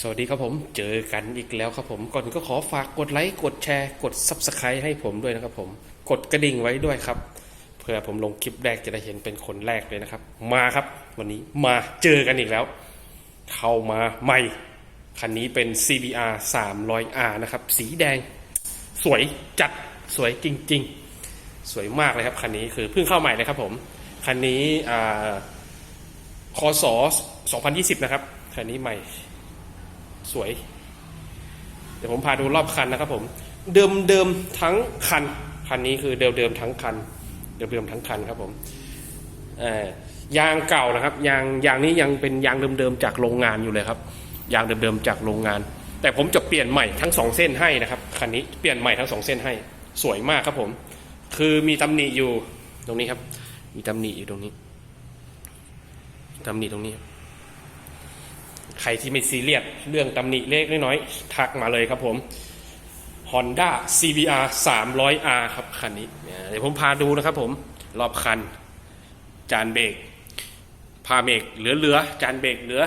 สวัสดีครับผมเจอกันอีกแล้วครับผมก่อนก็ขอฝากกดไลค์กดแชร์ กด Subscribe ให้ผมด้วยนะครับผมกดกระดิ่งไว้ด้วยครับ เพื่อผมลงคลิปแรกจะได้เห็นเป็นคนแรกเลยนะครับ มาครับ วันนี้มาเจอกันอีกแล้ว เข้ามาใหม่ คันนี้เป็น CBR 300R นะครับ สีแดง สวยจัดสวยจริง ๆ สวยมากเลยครับ คันนี้คือเพิ่งเข้าใหม่เลยครับผม คันนี้อ่าคศ2020 นะครับ คันนี้ใหม่ สวย เดี๋ยวผมพาดูรอบคันนะครับ ผม เดิมเดิมทั้งคัน คันนี้คือเดิมเดิมทั้งคัน เดิมเดิมทั้งคันครับผมยางเก่านะครับ ยางยางนี้ยังเป็นยางเดิมเดิมจากโรงงานอยู่เลยครับ ยางเดิมเดิมจากโรงงาน แต่ผมจะเปลี่ยนใหม่ทั้งสองเส้นให้นะครับคันนี้เปลี่ยนใหม่ทั้งสองเส้นให้ สวยมากครับผม คือมีตำหนิอยู่ตรงนี้ครับ มีตำหนิอยู่ตรงนี้ตำหนิตรงนี้ ใครที่ไม่ซีเรียสเรื่องตำหนิเล็กน้อยๆทักมาเลยครับผม Honda CBR 300R ครับคันนี้เดี๋ยวผมพาดูนะครับผมรอบคัน จานเบรกพาเบรกเหลือๆจานเบรกเหลือ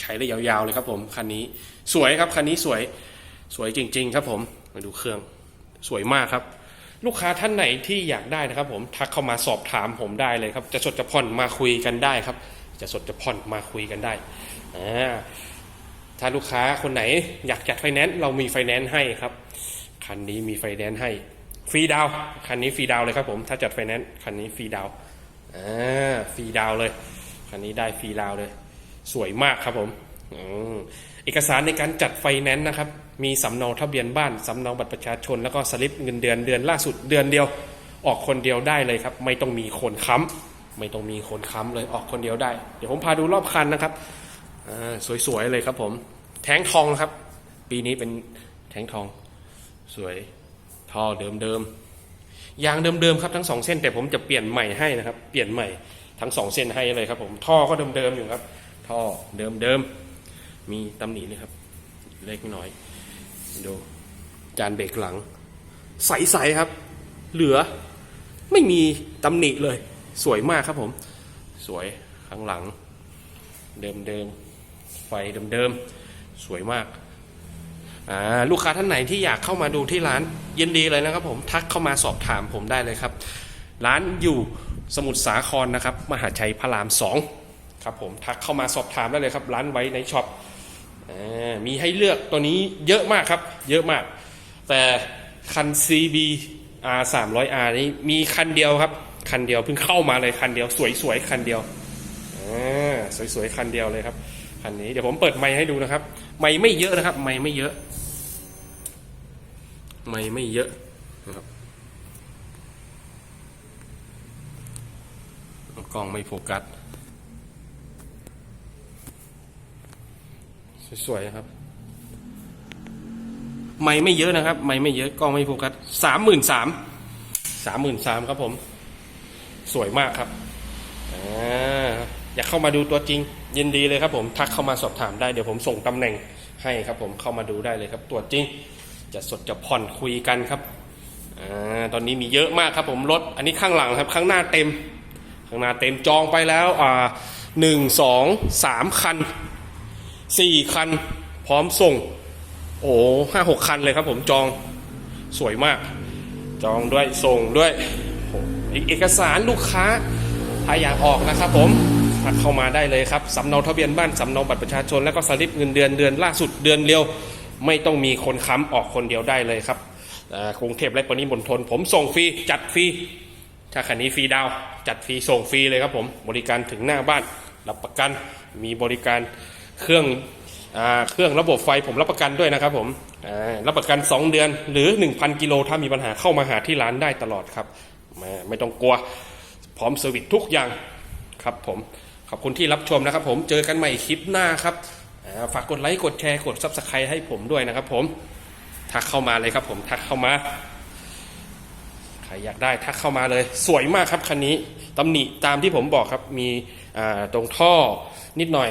ใช้ได้ยาวๆเลยครับผมคันนี้ สวยครับคันนี้สวยสวยจริง ๆ ครับผมมาดูเครื่องสวยมากครับ ลูกค้าท่านไหนที่อยากได้นะครับ ผมทักเข้ามาสอบถามผมได้เลยครับ จะสดจะผ่อนมาคุยกันได้ครับ จะสดจะผ่อนมาคุยกันได้ ถ้าลูกค้าคนไหนอยากจัดไฟแนนซ์เรามีไฟแนนซ์ให้ครับ คันนี้มีไฟแนนซ์ให้ ฟรีดาวคันนี้ฟรีดาวเลยครับผมถ้าจัดไฟแนนซ์คันนี้ฟรีดาวฟรีดาวเลย คันนี้ได้ฟรีดาวเลย สวยมากครับผมเอกสารในการจัดไฟแนนซ์นะครับ มีสำเนาทะเบียนบ้าน สำเนาบัตรประชาชน แล้วก็สลิปเงินเดือนเดือนล่าสุดเดือนเดียว ออกคนเดียวได้เลยครับ ไม่ต้องมีคนค้ำไม่ต้องมีคนค้ำเลยออกคนเดียวได้ เดี๋ยวผมพาดูรอบคันนะครับ สวยๆเลยครับผม แทงทองครับ ปีนี้เป็นแทงทอง สวยท่อเดิมๆยางเดิมๆครับทั้งสองเส้น แต่ผมจะเปลี่ยนใหม่ให้นะครับ เปลี่ยนใหม่ทั้งสองเส้นให้เลยครับผมท่อก็เดิมๆอยู่ครับ ท่อเดิมๆมีตำหนิเลยครับ เล็กน้อยดูจานเบรกหลัง ใสๆครับ เหลือไม่มีตำหนิเลย สวยมากครับผม สวยข้างหลัง เดิมๆ ไฟเดิมๆ สวยมาก ลูกค้าท่านไหนที่อยากเข้ามาดูที่ร้านยินดีเลยนะครับผมทักเข้ามาสอบถามผมได้เลยครับ ร้านอยู่สมุทรสาครนะครับ มหาชัยพระรามสองครับผมทักเข้ามาสอบถามได้เลยครับ ร้านไว้ในช็อปมีให้เลือกตัวนี้เยอะมากครับ เยอะมาก แต่คัน CB R 300 R นี้มีคันเดียวครับ คันเดียวเพิ่งเข้ามาเลยคันเดียวสวยๆคันเดียว สวยๆคันเดียวเลยครับคันนี้เดี๋ยวผมเปิดไมค์ให้ดูนะครับ ไมค์ไม่เยอะนะครับ ไมค์ไม่เยอะ ไมค์ไม่เยอะนะครับกล้องไม่โฟกัสสวยๆครับ ไมค์ไม่เยอะนะครับ ไมค์ไม่เยอะกล้องไม่โฟกัสสามหมื่นสามสามหมื่นสามครับผม สวยมากครับอ่า อยากเข้ามาดูตัวจริง ยินดีเลยครับผมทักเข้ามาสอบถามได้เดี๋ยวผมส่งตำแหน่งให้ครับผมเข้ามาดูได้เลยครับ ตัวจริง จะสดจะผ่อนคุยกันครับอตอนนี้มีเยอะมากครับผมรถอันนี้ข้างหลังครับ ข้างหน้าเต็ม ข้างหน้าเต็มจองไปแล้วอ่าหนึ่งสองสามคันสี่คัน พร้อมส่ง โอ้ห้าหกคันเลยครับผมจองสวยมาก จองด้วยส่งด้วยอีกเอกสารลูกค้าถ้าอยากออกนะครับผม เข้ามาได้เลยครับสำเนาทะเบียนบ้านสำเนาบัตรประชาชน แล้วก็สลิปเงินเดือนเดือนล่าสุดเดือนเดียว ไม่ต้องมีคนค้ำออกคนเดียวได้เลยครับกรุงเทพและปริมณฑลผมส่งฟรีจัดฟรีถ้าคันนี้ฟรีดาวจัดฟรีส่งฟรีเลยครับผมบริการถึงหน้าบ้านรับประกันมีบริการเครื่องอเครื่องระบบไฟผมรับประกันด้วยนะครับผมรับประกัน 2 เดือนหรือ 1,000 กิโลถ้ามีปัญหาเข้ามาหาที่ร้านได้ตลอดครับ ไม่ต้องกลัว พร้อมเซอร์วิสทุกอย่างครับผม ขอบคุณที่รับชมนะครับ ผมเจอกันใหม่คลิปหน้าครับฝากกดไลค์กดแชร์กดซับสไครต์ให้ผมด้วยนะครับ ผมทักเข้ามาเลยครับ ผมทักเข้ามาใครอยากได้ทักเข้ามาเลย สวยมากครับคันนี้ตำหนิตามที่ผมบอกครับมีตรงท่อนิดหน่อย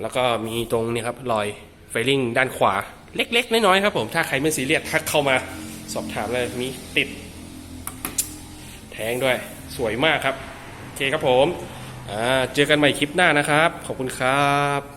แล้วก็มีตรงนี้ครับรอยไฟลิ่งด้านขวาเล็ก ๆ น้อยๆครับ ผมถ้าใครไม่ซีเรียสทักเข้ามาสอบถามเลยมีติด แทงด้วยสวยมากครับ โอเคครับผม เจอกันใหม่คลิปหน้านะครับ ขอบคุณครับ